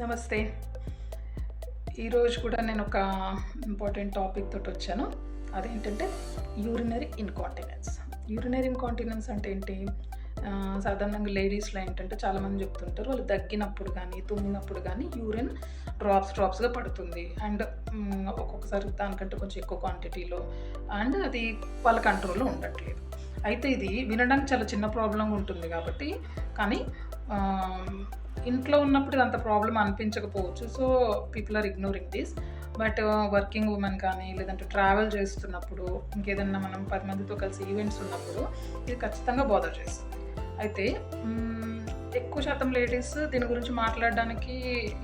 నమస్తే. ఈరోజు కూడా నేను ఒక ఇంపార్టెంట్ టాపిక్ తోటి వచ్చాను. అదేంటంటే యూరినరీ ఇన్కాంటినెన్స్ యూరినరీ ఇన్కాంటినెన్స్ అంటే ఏంటి? సాధారణంగా లేడీస్లో ఏంటంటే చాలామంది చెప్తుంటారు వాళ్ళు దగ్గినప్పుడు కానీ తుమ్మినప్పుడు కానీ యూరిన్ డ్రాప్స్ డ్రాప్స్గా పడుతుంది. అండ్ ఒక్కొక్కసారి దానికంటే కొంచెం ఎక్కువ క్వాంటిటీలో అండ్ అది వాళ్ళ కంట్రోల్లో ఉండట్లేదు. అయితే ఇది వినడానికి చాలా చిన్న ప్రాబ్లం ఉంటుంది కాబట్టి కానీ ఇంట్లో ఉన్నప్పుడు ఇది అంత problem అనిపించకపోవచ్చు. So people are ignoring this but working women కానీ లేదంటే ట్రావెల్ చేస్తున్నప్పుడు ఇంకేదన్నా మనం పది మందితో కలిసి ఈవెంట్స్ ఉన్నప్పుడు ఇది ఖచ్చితంగా బోధర్ చేస్తుంది. అయితే ఎక్కువ శాతం లేడీస్ దీని గురించి మాట్లాడడానికి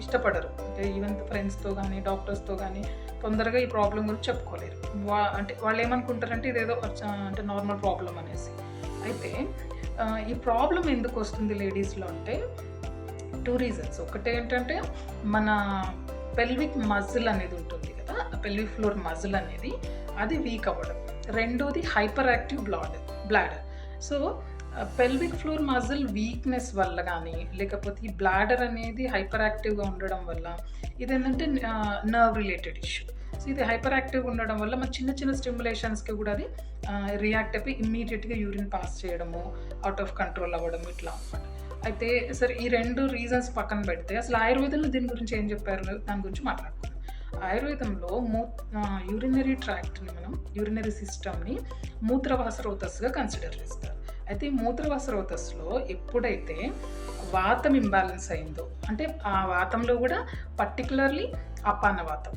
ఇష్టపడరు. అంటే ఈవెన్ ఫ్రెండ్స్తో కానీ డాక్టర్స్తో కానీ తొందరగా ఈ ప్రాబ్లం గురించి చెప్పుకోలేరు. వా అంటే వాళ్ళు ఏమనుకుంటారంటే ఇదేదో అంటే నార్మల్ ప్రాబ్లం అనేసి. అయితే ఈ ప్రాబ్లం ఎందుకు వస్తుంది లేడీస్లో అంటే టూ రీజన్స్. ఒకటి ఏంటంటే మన పెల్విక్ మజిల్ అనేది ఉంటుంది కదా పెల్విక్ ఫ్లోర్ మజిల్ అనేది అది వీక్ అవ్వడం. రెండోది hyper active blad bladder. So pelvic floor muscle weakness వల్ల కానీ లేకపోతే ఈ బ్లాడర్ అనేది హైపర్ యాక్టివ్గా ఉండడం వల్ల ఇదేంటంటే నర్వ్ రిలేటెడ్ ఇష్యూ సో ఇది హైపర్ యాక్టివ్గా ఉండడం వల్ల మన చిన్న చిన్న స్టిమ్యులేషన్స్కి కూడా అది రియాక్ట్ అయిపోయి ఇమ్మీడియట్గా యూరిన్ పాస్ చేయడము అవుట్ ఆఫ్ కంట్రోల్ అవ్వడం ఇట్లా అనమాట అయితే సరే ఈ రెండు రీజన్స్ పక్కన పెడితే అసలు ఆయుర్వేదంలో దీని గురించి ఏం చెప్పారు? దాని గురించి మాట్లాడుకున్నాం ఆయుర్వేదంలో మూ యూరినరీ ట్రాక్ట్ని మనం యూరినరీ సిస్టమ్ని మూత్రవాస రోతస్గా కన్సిడర్ చేస్తారు. అయితే ఈ మూత్రవాసరోతస్లో ఎప్పుడైతే వాతం ఇంబ్యాలెన్స్ అయిందో అంటే ఆ వాతంలో కూడా పర్టికులర్లీ అపానవాతం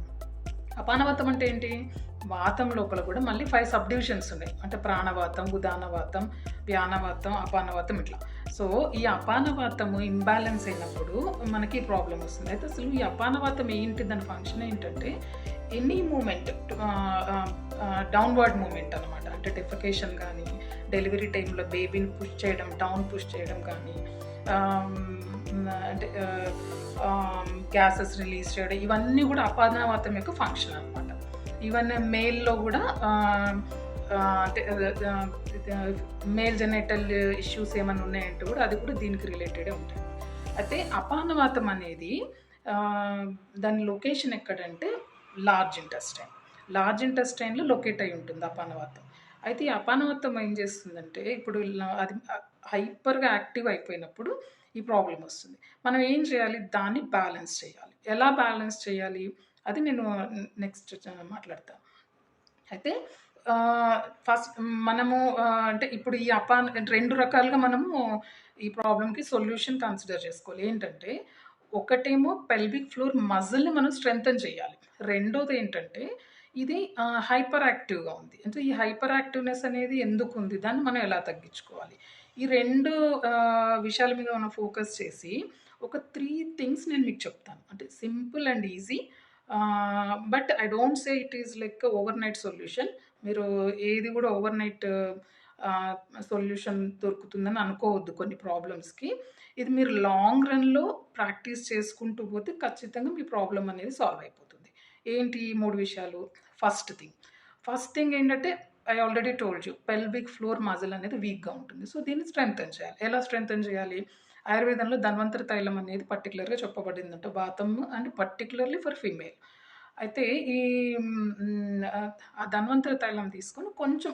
అపానవాతం అంటే ఏంటి? వాతం లోపల కూడా మళ్ళీ ఫైవ్ సబ్ డివిజన్స్ ఉన్నాయి. అంటే ప్రాణవాతం ఉదానవాతం వ్యానవాతం అపానవాతం ఇట్లా. సో ఈ అపానవాతము ఇంబ్యాలెన్స్ అయినప్పుడు మనకి ప్రాబ్లం వస్తుంది. అయితే అసలు ఈ అపానవాతం ఏంటి? దాని ఫంక్షన్ ఏంటంటే ఎనీ మూమెంట్ డౌన్వర్డ్ మూమెంట్ అనమాట అంటే డెఫికేషన్ కానీ డెలివరీ టైంలో బేబీని పుష్ చేయడం డౌన్ పుష్ చేయడం కానీ అంటే గ్యాసెస్ రిలీజ్ చేయడం ఇవన్నీ కూడా అపాదనవాతం యొక్క ఫంక్షన్ అనమాట ఈవెన్ మేల్లో కూడా అంటే మేల్ జెనేటల్ ఇష్యూస్ ఏమైనా ఉన్నాయంటే కూడా అది కూడా దీనికి రిలేటెడే ఉంటాయి. అయితే అపానవాతం అనేది దాని లొకేషన్ ఎక్కడంటే లార్జ్ ఇంటెస్టైన్. లార్జ్ ఇంటెస్టైన్లో లొకేట్ అయి ఉంటుంది అపానవాతం అయితే ఈ అపానవత్వం ఏం చేస్తుందంటే ఇప్పుడు అది హైపర్గా యాక్టివ్ అయిపోయినప్పుడు ఈ ప్రాబ్లం వస్తుంది. మనం ఏం చేయాలి? దాన్ని బ్యాలెన్స్ చేయాలి. ఎలా బ్యాలెన్స్ చేయాలి? అది నేను నెక్స్ట్ మాట్లాడతాను అయితే ఫస్ట్ మనము అంటే ఇప్పుడు ఈ అపా రెండు రకాలుగా మనము ఈ ప్రాబ్లంకి సొల్యూషన్ కన్సిడర్ చేసుకోవాలి. ఏంటంటే ఒకటేమో పెల్విక్ ఫ్లోర్ మజిల్ని మనం స్ట్రెంగ్తన్ చేయాలి. రెండోది ఏంటంటే ఇది హైపర్ యాక్టివ్గా ఉంది. అంటే ఈ హైపర్ యాక్టివ్నెస్ అనేది ఎందుకు ఉంది దాన్ని మనం ఎలా తగ్గించుకోవాలి? ఈ రెండు విషయాల మీద మనం ఫోకస్ చేసి ఒక త్రీ థింగ్స్ నేను మీకు చెప్తాను. అంటే simple and easy. But I don't say it is like overnight solution. మీరు ఏది కూడా ఓవర్ నైట్ సొల్యూషన్ దొరుకుతుందని అనుకోవద్దు కొన్ని ప్రాబ్లమ్స్కి. ఇది మీరు లాంగ్ రన్లో ప్రాక్టీస్ చేసుకుంటూ పోతే ఖచ్చితంగా మీ ప్రాబ్లం అనేది సాల్వ్ అయిపోతుంది. ఏంటి ఈ మూడు విషయాలు? First thing. ఫస్ట్ థింగ్ ఏంటంటే I already told you pelvic floor muscle అనేది వీక్గా ఉంటుంది. సో దీన్ని స్ట్రెంగ్తన్ చేయాలి. ఎలా స్ట్రెంగ్తన్ చేయాలి? ఆయుర్వేదంలో ధన్వంతరి తైలం అనేది పర్టికులర్గా చెప్పబడిందంట. బాతం అండ్ పర్టికులర్లీ ఫర్ ఫీమేల్ అయితే ఈ ఆ ధన్వంతరి తైలం తీసుకొని కొంచెం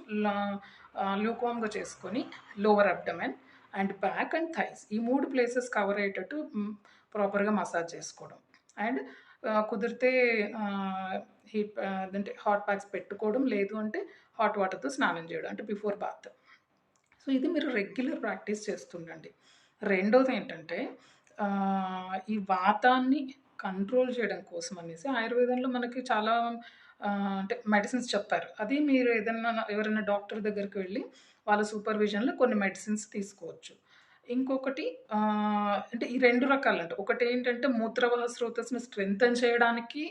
లూక్వామ్గా చేసుకొని lower abdomen and back and thighs ఈ మూడు ప్లేసెస్ కవర్ అయ్యేటట్టు ప్రాపర్గా మసాజ్ చేసుకోవడం. అండ్ కుదిరితే హీట్ అంటే హాట్ ప్యాక్స్ పెట్టుకోవడం లేదు అంటే హాట్ వాటర్తో స్నానం చేయడం అంటే బిఫోర్ బాత్. సో ఇది మీరు రెగ్యులర్ ప్రాక్టీస్ చేస్తుండండి. రెండోది ఏంటంటే ఈ వాతాన్ని కంట్రోల్ చేయడం కోసం అనేసి ఆయుర్వేదంలో మనకి చాలా అంటే మెడిసిన్స్ చెప్పారు అది మీరు ఏదైనా ఎవరైనా డాక్టర్ దగ్గరికి వెళ్ళి వాళ్ళ సూపర్విజన్లో కొన్ని మెడిసిన్స్ తీసుకోవచ్చు. ఇంకొకటి అంటే ఈ రెండు రకాలంట. ఒకటి ఏంటంటే మూత్రవాహ స్రోతస్ని స్ట్రెంగ్తన్ చేయడానికి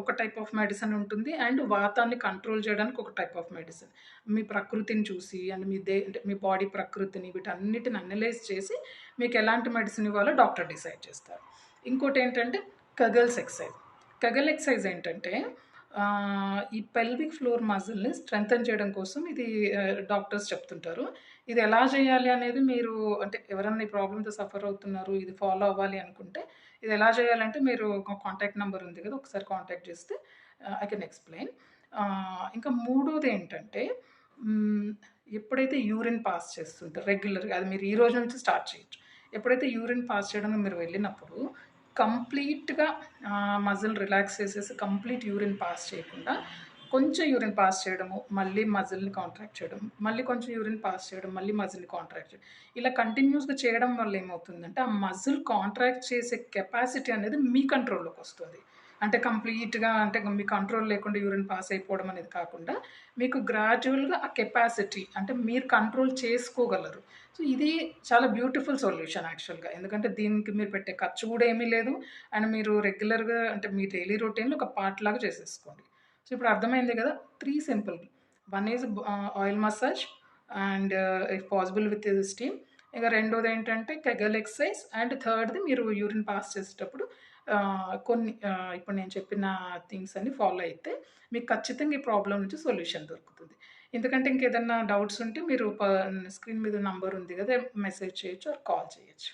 ఒక టైప్ ఆఫ్ మెడిసిన్ ఉంటుంది. అండ్ వాతాన్ని కంట్రోల్ చేయడానికి ఒక టైప్ ఆఫ్ మెడిసిన్. మీ ప్రకృతిని చూసి అండ్ మీ దే అంటే మీ బాడీ ప్రకృతిని వీటన్నిటిని అనలైజ్ చేసి మీకు ఎలాంటి మెడిసిన్ ఇవ్వాలో డాక్టర్ డిసైడ్ చేస్తారు. ఇంకోటి ఏంటంటే కగల్స్ ఎక్సైజ్ కగల్ ఎక్సైజ్ ఏంటంటే ఈ పెల్విక్ ఫ్లోర్ మజిల్‌ని స్ట్రెంగ్తన్ చేయడం కోసం ఇది డాక్టర్స్ చెప్తుంటారు. ఇది ఎలా చేయాలి అనేది మీరు అంటే ఎవరన్నా ఈ ప్రాబ్లమ్‌తో సఫర్ అవుతున్నారు, ఇది ఫాలో అవ్వాలి అనుకుంటే, ఇది ఎలా చేయాలంటే మీరు కాంటాక్ట్ నెంబర్ ఉంది కదా! ఒకసారి కాంటాక్ట్ చేస్తే ఐ కెన్ ఎక్స్‌ప్లెయిన్. ఇంకా మూడోది ఏంటంటే ఎప్పుడైతే యూరిన్ పాస్ చేస్తుంటారో రెగ్యులర్‌గా అది మీరు ఈ రోజు నుంచి స్టార్ట్ చేయొచ్చు. ఎప్పుడైతే యూరిన్ పాస్ చేయడానికి మీరు వెళ్ళినప్పుడు కంప్లీట్‌గా మజిల్ రిలాక్స్ చేసేసి కంప్లీట్ యూరిన్ పాస్ చేయకుండా, కొంచెం యూరిన్ పాస్ చేయడము, మళ్ళీ మజిల్‌ని కాంట్రాక్ట్ చేయడం, మళ్ళీ కొంచెం యూరిన్ పాస్ చేయడం, మళ్ళీ మజిల్‌ని కాంట్రాక్ట్ చేయడం. ఇలా కంటిన్యూస్‌గా చేయడం వల్ల ఏమవుతుందంటే, ఆ మజిల్ కాంట్రాక్ట్ చేసే కెపాసిటీ అనేది మీ కంట్రోల్లోకి వస్తుంది అంటే కంప్లీట్‌గా అంటే మీ కంట్రోల్ లేకుండా యూరిన్ పాస్ అయిపోవడం అనేది కాకుండా, మీకు గ్రాడ్యువల్‌గా ఆ కెపాసిటీ అంటే మీరు కంట్రోల్ చేసుకోగలరు. సో, ఇది చాలా బ్యూటిఫుల్ సొల్యూషన్ యాక్చువల్‌గా. ఎందుకంటే దీనికి మీరు పెట్టే ఖర్చు కూడా ఏమీ లేదు. అండ్ మీరు రెగ్యులర్‌గా అంటే మీ డైలీ రొటీన్‌లో ఒక పార్ట్ లాగా చేసేసుకోండి. సో, ఇప్పుడు అర్థమైంది కదా! Three simple. One is oil massage and if possible with steam. ఇక రెండోదేంటంటే కెగల్ ఎక్సర్సైజ్ అండ్ థర్డ్‌ది మీరు యూరిన్ పాస్ చేసేటప్పుడు కొన్ని ఇప్పుడు నేను చెప్పిన థింగ్స్ అన్ని ఫాలో అయితే, మీకు ఖచ్చితంగా ఈ ప్రాబ్లం నుంచి సొల్యూషన్ దొరుకుతుంది. ఎందుకంటే ఇంకేదన్నా డౌట్స్ ఉంటే మీరు ప స్క్రీన్ మీద నంబర్ ఉంది కదా! మెసేజ్ చేయొచ్చు ఆర్ కాల్ చేయొచ్చు.